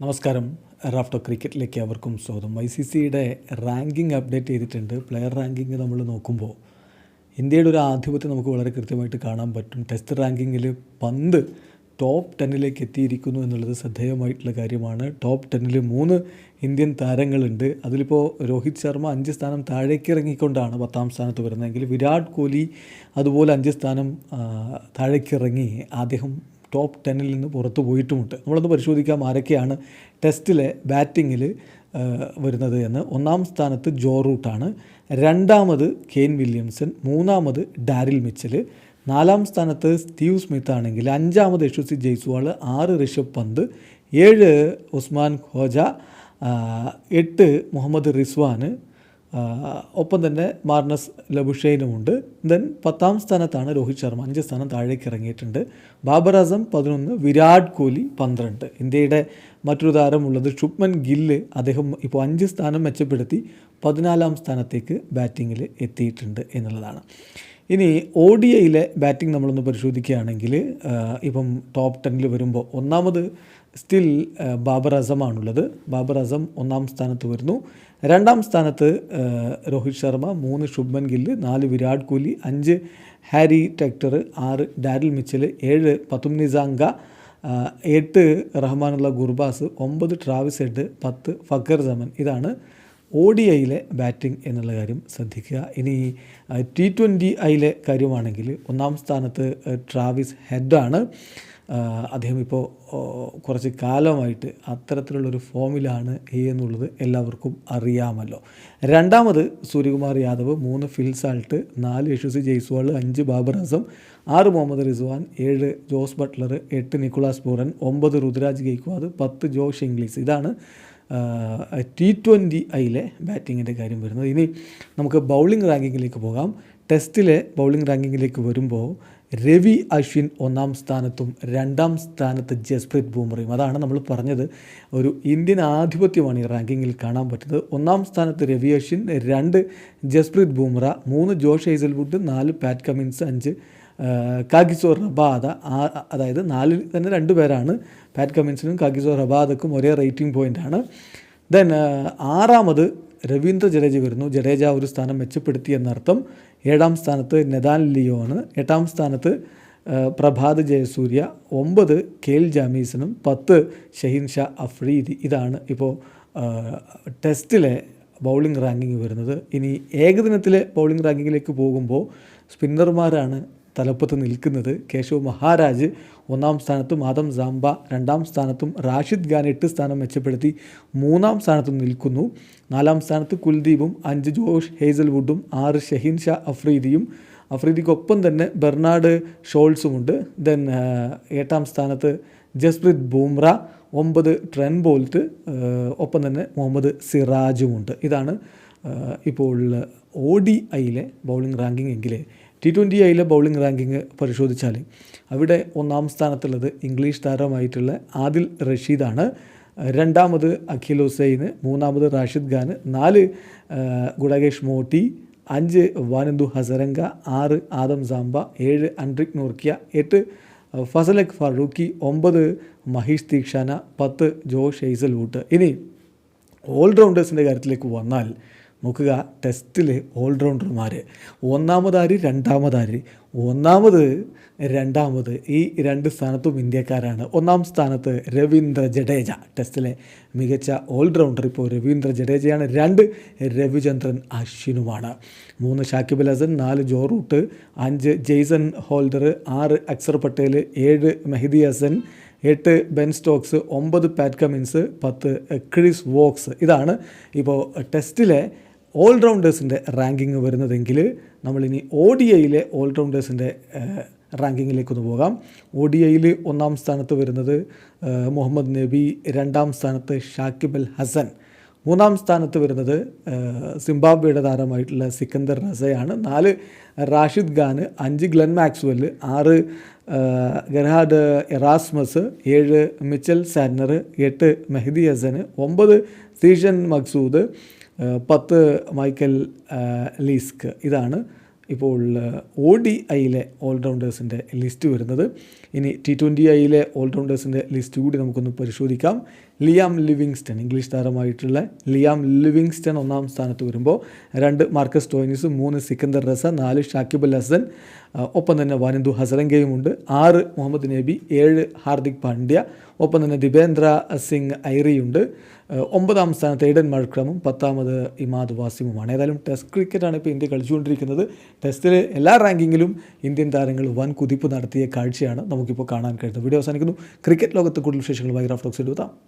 നമസ്കാരം. റാഫ്റ്റോ ക്രിക്കറ്റിലേക്ക് അവർക്കും സ്വാഗതം. ഐ സി സിയുടെ റാങ്കിങ് അപ്ഡേറ്റ് ചെയ്തിട്ടുണ്ട്. പ്ലെയർ റാങ്കിങ് നമ്മൾ നോക്കുമ്പോൾ ഇന്ത്യയുടെ ഒരു ആധിപത്യം നമുക്ക് വളരെ കൃത്യമായിട്ട് കാണാൻ പറ്റും. ടെസ്റ്റ് റാങ്കിങ്ങിൽ പന്ത് ടോപ്പ് ടെന്നിലേക്ക് എത്തിയിരിക്കുന്നു എന്നുള്ളത് ശ്രദ്ധേയമായിട്ടുള്ള കാര്യമാണ്. ടോപ്പ് ടെന്നിൽ മൂന്ന് ഇന്ത്യൻ താരങ്ങളുണ്ട്. അതിലിപ്പോൾ രോഹിത് ശർമ്മ അഞ്ച് സ്ഥാനം താഴേക്ക് ഇറങ്ങിക്കൊണ്ടാണ് പത്താം സ്ഥാനത്ത് വരുന്നതെങ്കിൽ വിരാട് കോഹ്ലി അതുപോലെ അഞ്ച് സ്ഥാനം താഴേക്ക് ഇറങ്ങി. അദ്ദേഹം ടോപ്പ് ടെന്നിൽ നിന്ന് പുറത്തു പോയിട്ടുമുണ്ട്. നമ്മളൊന്ന് പരിശോധിക്കാം ആരൊക്കെയാണ് ടെസ്റ്റിലെ ബാറ്റിങ്ങിൽ വരുന്നത് എന്ന്. ഒന്നാം സ്ഥാനത്ത് ജോ റൂട്ടാണ് രണ്ടാമത് കെയ്ൻ വില്യംസൺ. മൂന്നാമത് ഡാരിൽ മിച്ചൽ. നാലാം സ്ഥാനത്ത് സ്റ്റീവ് സ്മിത്ത് ആണെങ്കിൽ അഞ്ചാമത് യശസ്വി ജയ്സ്വാൾ ആറ് ഋഷഭ് പന്ത് ഏഴ് ഉസ്മാൻ ഖോജ എട്ട് മുഹമ്മദ് റിസ്വാന് ആ, ഒപ്പം തന്നെ മാർണസ് ലബുഷൈനുമുണ്ട് ദെൻ പത്താം സ്ഥാനത്താണ് രോഹിത് ശർമ്മ. അഞ്ച് സ്ഥാനം താഴേക്ക് ഇറങ്ങിയിട്ടുണ്ട്. ബാബർ അസം പതിനൊന്ന് വിരാട് കോഹ്ലി പന്ത്രണ്ട്. ഇന്ത്യയുടെ മറ്റൊരു താരമുള്ളത് ശുഭ്മൻ ഗില്ല്. അദ്ദേഹം ഇപ്പോൾ അഞ്ച് സ്ഥാനം മെച്ചപ്പെടുത്തി പതിനാലാം സ്ഥാനത്തേക്ക് ബാറ്റിങ്ങിൽ എത്തിയിട്ടുണ്ട് എന്നുള്ളതാണ്. ഇനി ഒ ഡി ഐയിലെ ബാറ്റിംഗ് നമ്മളൊന്ന് പരിശോധിക്കുകയാണെങ്കിൽ ഇപ്പം ടോപ്പ് ടെന്നിൽ വരുമ്പോൾ ഒന്നാമത് സ്റ്റിൽ ബാബർ അസമാണുള്ളത് ബാബർ അസം ഒന്നാം സ്ഥാനത്ത് വരുന്നു. രണ്ടാം സ്ഥാനത്ത് രോഹിത് ശർമ്മ മൂന്ന് ശുഭ്മൻ ഗില്ല് നാല് വിരാട് കോഹ്ലി അഞ്ച് ഹാരി ടെക്ടർ ആറ് ഡാരിൽ മിച്ചൽ ഏഴ് പത്തും നിസാങ്ക ആ, എട്ട് റഹ്മാനുള്ള ഗുർബാസ് ഒമ്പത് ട്രാവിസ് ഹെഡ് പത്ത് ഫക്കർ സമൻ. ഇതാണ് ഒ ഡി ഐയിലെ ബാറ്റിംഗ് എന്നുള്ള കാര്യം ശ്രദ്ധിക്കുക. ഇനി ടി ട്വന്റി ഐയിലെ കാര്യമാണെങ്കിൽ ഒന്നാം സ്ഥാനത്ത് ട്രാവിസ് ഹെഡാണ് അദ്ദേഹം ഇപ്പോൾ കുറച്ച് കാലമായിട്ട് അത്തരത്തിലുള്ളൊരു ഫോമിലാണ് എന്നുള്ളത് എല്ലാവർക്കും അറിയാമല്ലോ. രണ്ടാമത് സൂര്യകുമാർ യാദവ് മൂന്ന് ഫിൽസാൾട്ട് നാല് യശസ്വി ജയ്സ്വാൾ അഞ്ച് ബാബർ അസം ആറ് മുഹമ്മദ് റിസ്വാൻ ഏഴ് ജോസ് ബട്ട്ലർ എട്ട് നിക്കുളാസ് പൂറൻ ഒമ്പത് രുദ്രാജ് ഗെയ്ക്വാദ് പത്ത് ജോഷ് ഇംഗ്ലീസ്. ഇതാണ് ടി ട്വന്റി ഐയിലെ ബാറ്റിങ്ങിന്റെ കാര്യം വരുന്നത്. ഇനി നമുക്ക് ബൗളിംഗ് റാങ്കിങ്ങിലേക്ക് പോകാം. ടെസ്റ്റിലെ ബൗളിംഗ് റാങ്കിങ്ങിലേക്ക് വരുമ്പോൾ രവി അശ്വിൻ ഒന്നാം സ്ഥാനത്തും രണ്ടാം സ്ഥാനത്ത് ജസ്പ്രീത് ബൂമറയും. അതാണ് നമ്മൾ പറഞ്ഞത്. ഒരു ഇന്ത്യൻ ആധിപത്യമാണ് ഈ റാങ്കിങ്ങിൽ കാണാൻ പറ്റുന്നത്. ഒന്നാം സ്ഥാനത്ത് രവി അശ്വിൻ രണ്ട് ജസ്പ്രീത് ബൂമറ മൂന്ന് ജോഷ് ഹേസൽവുഡ് നാല് പാറ്റ് കമിൻസ് അഞ്ച് കാഗിസോ റബാദ അതായത് നാലിൽ തന്നെ രണ്ട് പേരാണ് പാറ്റ് കമ്മിൻസിനും കാഗിസോർ റബാദക്കും ഒരേ റേറ്റിംഗ് പോയിന്റാണ് ദെൻ ആറാമത് രവീന്ദ്ര ജഡേജ വരുന്നു. ജഡേജ ഒരു സ്ഥാനം മെച്ചപ്പെടുത്തി എന്നർത്ഥം. ഏഴാം സ്ഥാനത്ത് നെതാൻ ലിയോ ആണ് എട്ടാം സ്ഥാനത്ത് പ്രഭാത് ജയസൂര്യ ഒമ്പത് കേൽ ജാമീസനും പത്ത് ഷഹീൻ ഷാ അഫ്രീദി. ഇതാണ് ഇപ്പോൾ ടെസ്റ്റിലെ ബൗളിംഗ് റാങ്കിങ് വരുന്നത്. ഇനി ഏകദിനത്തിലെ ബൗളിംഗ് റാങ്കിങ്ങിലേക്ക് പോകുമ്പോൾ സ്പിന്നർമാരാണ് തലപ്പത്ത് നിൽക്കുന്നത് കേശവ് മഹാരാജ് ഒന്നാം സ്ഥാനത്തും ആദം സാംബ രണ്ടാം സ്ഥാനത്തും റാഷിദ് ഖാൻ എട്ട് സ്ഥാനം മെച്ചപ്പെടുത്തി മൂന്നാം സ്ഥാനത്തും നിൽക്കുന്നു. നാലാം സ്ഥാനത്ത് കുൽദീപും അഞ്ച് ജോഷ് ഹേസൽവുഡും ആറ് ഷഹീൻ ഷാ അഫ്രീദിയും. അഫ്രീദിക്കൊപ്പം തന്നെ ബെർണാഡ് ഷോൾസുമുണ്ട് ദെൻ എട്ടാം സ്ഥാനത്ത് ജസ്പ്രീത് ബൂംറ ഒമ്പത് ട്രെൻ ബോൾട്ട് ഒപ്പം തന്നെ മുഹമ്മദ് സിറാജുമുണ്ട് ഇതാണ് ഇപ്പോൾ ഒ ഡി ഐയിലെ ബൗളിംഗ് റാങ്കിങ് എങ്കിൽ ടി ട്വന്റി ഐയിലെ ബൗളിംഗ് റാങ്കിങ് പരിശോധിച്ചാൽ അവിടെ ഒന്നാം സ്ഥാനത്തുള്ളത് ഇംഗ്ലീഷ് താരമായിട്ടുള്ള ആദിൽ റഷീദാണ്. രണ്ടാമത് അഖിൽ ഹുസൈന് മൂന്നാമത് റാഷിദ് ഖാൻ നാല് ഗുഡകേഷ് മോട്ടി അഞ്ച് വാനന്ദു ഹസരംഗ ആറ് ആദം സാംബ ഏഴ് അൻഡ്രിക് നൂർക്കിയ എട്ട് ഫസലക് ഫറൂഖി ഒമ്പത് മഹീഷ് തീക്ഷാന പത്ത് ജോഷ് ഹെയ്സൽവുഡ് ഇനി ഓൾറൗണ്ടേഴ്സിന്റെ കാര്യത്തിലേക്ക് വന്നാൽ നോക്കുക ടെസ്റ്റിൽ ഓൾറൗണ്ടർമാർ ഒന്നാമതാര് രണ്ടാമതാര്. ഒന്നാമത് രണ്ടാമത് ഈ രണ്ട് സ്ഥാനത്തും ഇന്ത്യക്കാരാണ്. ഒന്നാം സ്ഥാനത്ത് രവീന്ദ്ര ജഡേജ. ടെസ്റ്റിലെ മികച്ച ഓൾറൗണ്ടർ ഇപ്പോൾ രവീന്ദ്ര ജഡേജയാണ്. രണ്ട് രവിചന്ദ്രൻ അശ്വിനുമാണ്. മൂന്ന് ഷാക്കിബ് അൽ ഹസൻ. നാല് ജോ റൂട്ട്. അഞ്ച് ജെയ്സൺ ഹോൾഡർ. ആറ് അക്സർ പട്ടേൽ. ഏഴ് മെഹദി ഹസൻ. എട്ട് ബെൻ സ്റ്റോക്സ്. ഒമ്പത് പാറ്റ് കമിൻസ് പത്ത് ക്രിസ് വോക്സ്. ഇതാണ് ഇപ്പോൾ ടെസ്റ്റിലെ ഓൾറൗണ്ടേഴ്സിന്റെ റാങ്കിങ് വരുന്നതെങ്കിൽ നമ്മളിനി ഒ ഡി ഐയിലെ ഓൾറൗണ്ടേഴ്സിന്റെ റാങ്കിങ്ങിലേക്കൊന്ന് പോകാം. ഒ ഡി ഐയിൽ ഒന്നാം സ്ഥാനത്ത് വരുന്നത് മുഹമ്മദ് നബി രണ്ടാം സ്ഥാനത്ത് ഷാക്കിബ് അൽ ഹസൻ. മൂന്നാം സ്ഥാനത്ത് വരുന്നത് സിംബാബ്വേയുടെ താരമായിട്ടുള്ള സിക്കന്ദർ റസയാണ്. നാല് റാഷിദ് ഖാൻ അഞ്ച് ഗ്ലെൻ മാക്സ്വെൽ. ആറ് ഗർഹാഡ് എറാസ്മസ്. ഏഴ് മിച്ചൽ സാറ്റ്നർ. എട്ട് മെഹദി ഹസൻ. ഒമ്പത് സീഷൻ മക്സൂദ്. പത്ത് മൈക്കൽ ലീസ്ക്. ഇതാണ് ഇപ്പോൾ ഒ ഡി ഐയിലെ ഓൾറൗണ്ടേഴ്സിന്റെ ലിസ്റ്റ് വരുന്നത്. ഇനി ടി ട്വന്റി ഐയിലെ ഓൾറൗണ്ടേഴ്സിന്റെ ലിസ്റ്റ് കൂടി നമുക്കൊന്ന് പരിശോധിക്കാം. ലിയാം ലിവിങ്സ്റ്റൺ ഇംഗ്ലീഷ് താരമായിട്ടുള്ള ലിയാം ലിവിങ്സ്റ്റൺ ഒന്നാം സ്ഥാനത്ത് വരുമ്പോൾ രണ്ട് മാർക്കസ് ടോയിനിസ് മൂന്ന് സിക്കന്ദർ റസ നാല് ഷാക്കിബ് അൽ ഹസൻ ഒപ്പം തന്നെ വാനന്ദു ഹസരംഗയും ഉണ്ട്. ആറ് മുഹമ്മദ് നബി ഏഴ് ഹാർദിക് പാണ്ഡ്യ ഒപ്പം തന്നെ ദിപേന്ദ്ര സിംഗ് ഐറിയുണ്ട് ഒമ്പതാം സ്ഥാനത്ത് എയ്ഡൻ മഴക്രമും പത്താമത് ഇമാദ് വാസിമുമാണ്. ഏതായാലും ടെസ്റ്റ് ക്രിക്കറ്റാണ് ഇപ്പോൾ ഇന്ത്യ കളിച്ചുകൊണ്ടിരിക്കുന്നത്. ടെസ്റ്റിലെ എല്ലാ റാങ്കിങ്ങിലും ഇന്ത്യൻ താരങ്ങൾ വൻ കുതിപ്പ് നടത്തിയ കാഴ്ചയാണ് നമുക്കിപ്പോൾ കാണാൻ കഴിയുന്നത്. വീഡിയോ അവസാനിക്കുന്നു. ക്രിക്കറ്റ് ലോകത്ത് കൂടുതൽ വിശേഷങ്ങളുമായി ഡോക്സ് എത്താം.